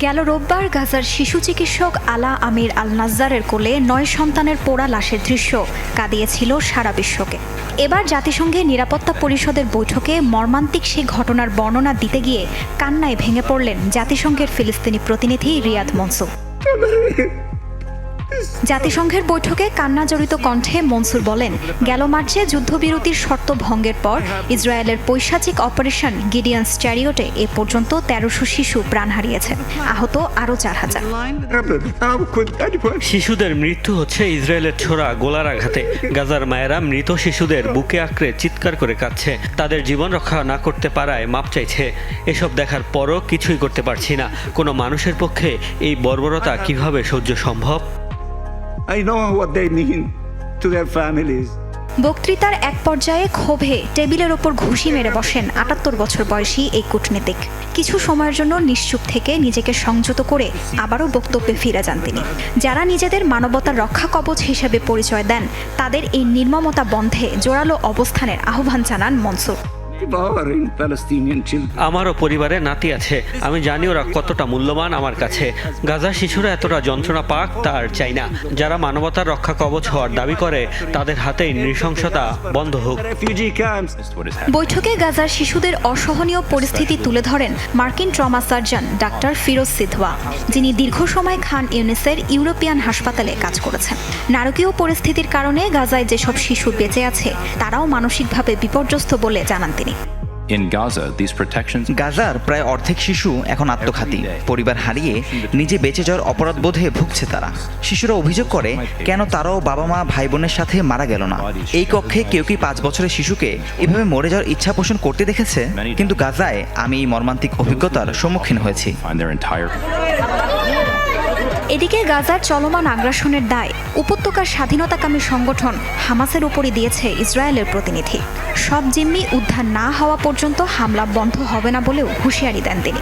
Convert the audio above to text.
গেল রোববার গাজার শিশু চিকিৎসক আলা আমির আল নাজ্জারের কোলে নয় সন্তানের পোড়া লাশের দৃশ্য কাঁদিয়েছিল সারা বিশ্বকে। এবার জাতিসংঘের নিরাপত্তা পরিষদের বৈঠকে মর্মান্তিক সেই ঘটনার বর্ণনা দিতে গিয়ে কান্নায় ভেঙে পড়লেন জাতিসংঘের ফিলিস্তিনি প্রতিনিধি রিয়াদ মনসুর। জাতিসংঘের বৈঠকে কান্নাজড়িত কণ্ঠে মনসুর বলেন, গেল মার্চে যুদ্ধবিরতির শর্ত ভঙ্গের পর ইসরায়েলের পৈশাচিক অপারেশন গিডিয়ান্স চ্যারিওটে এ পর্যন্ত তেরোশো শিশু প্রাণ হারিয়েছে আহত আরও চার হাজার। শিশুদের মৃত্যু হচ্ছে ইসরায়েলের ছোড়া গোলার আঘাতে। গাজার মায়েরা মৃত শিশুদের বুকে আঁকড়ে চিৎকার করে কাঁদছে। তাদের জীবন রক্ষা না করতে পারায় মাপ চাইছে। এসব দেখার পরও কিছুই করতে পারছি না। কোনো মানুষের পক্ষে এই বর্বরতা কীভাবে সহ্য সম্ভব? বক্তৃতার এক পর্যায়ে ক্ষোভে টেবিলের ওপর ঘুষি মেরে বসেন আটাত্তর বছর বয়সী এই কূটনীতিক। কিছু সময়ের জন্য নিশ্চুপ থেকে নিজেকে সংযত করে আবারও বক্তব্যে ফিরে যান তিনি। যারা নিজেদের মানবতার রক্ষা কবচ হিসেবে পরিচয় দেন, তাদের এই নির্মমতা বন্ধে জোরালো অবস্থানের আহ্বান জানান মনসুর. আমারও পরিবারে নাতি আছে। আমি জানি ওরা কতটা মূল্যবান আমার কাছে। গাজা শিশুরা এতটা যন্ত্রণা পাক তার চাই না। যারা মানবতার রক্ষা কবচ হওয়ার দাবি করে তাদের হাতেই নৃশংসতা বন্ধ হোক। বৈঠকে গাজার শিশুদের অসহনীয় পরিস্থিতি তুলে ধরেন মার্কিন trauma surgeon doctor Feroze Sidhwa যিনি দীর্ঘ সময় খান ইউনিসের ইউরোপিয়ান হাসপাতালে কাজ করেছেন। নারকীয় পরিস্থিতির কারণে গাজায় যেসব শিশু বেঁচে আছে তারাও মানসিকভাবে বিপর্যস্ত বলে জানান তিনি। Protections গাজার প্রায় অর্ধেক শিশু এখন আত্মঘাতী। পরিবার হারিয়ে নিজে বেঁচে যাওয়ার অপরাধবোধে ভুগছে তারা। শিশুরা অভিযোগ করে কেন তারাও বাবা মা ভাই বোনের সাথে মারা গেল না? এই কক্ষে কেউ কি পাঁচ বছরের শিশুকে এভাবে মরে যাওয়ার ইচ্ছা পোষণ করতে দেখেছে? কিন্তু গাজায় আমি এই মর্মান্তিক অভিজ্ঞতার সম্মুখীন হয়েছি। এদিকে গাজার চলমান আগ্রাসনের দায় উপত্যকার স্বাধীনতাকামী সংগঠন হামাসের উপরই দিয়েছে ইসরায়েলের প্রতিনিধি। সব জিম্মি উদ্ধার না হওয়া পর্যন্ত হামলা বন্ধ হবে না বলেও হুঁশিয়ারি দেন তিনি।